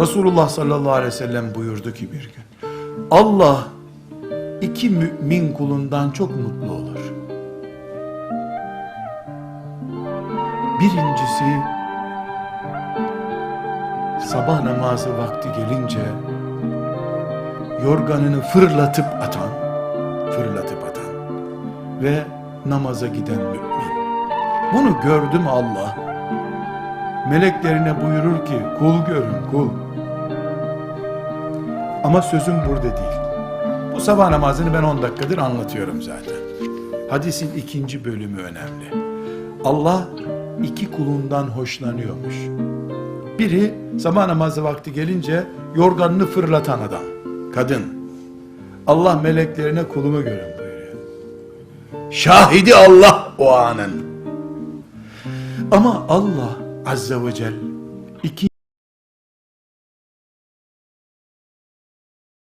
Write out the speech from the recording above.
Resulullah sallallahu aleyhi ve sellem buyurdu ki bir gün, Allah iki mümin kulundan çok mutlu olur. Birincisi, sabah namazı vakti gelince, yorganını fırlatıp atan, fırlatıp atan ve namaza giden mümin. Bunu gördüm Allah. Meleklerine buyurur ki kul görün kul. Ama sözüm burada değil. Bu sabah namazını ben 10 dakikadır anlatıyorum zaten. Hadisin ikinci bölümü önemli. Allah iki kulundan hoşlanıyormuş. Biri sabah namazı vakti gelince yorganını fırlatan adam. Kadın. Allah meleklerine kulumu görün buyuruyor. Şahidi Allah o anın. Ama Allah Azze ve Celle ikinci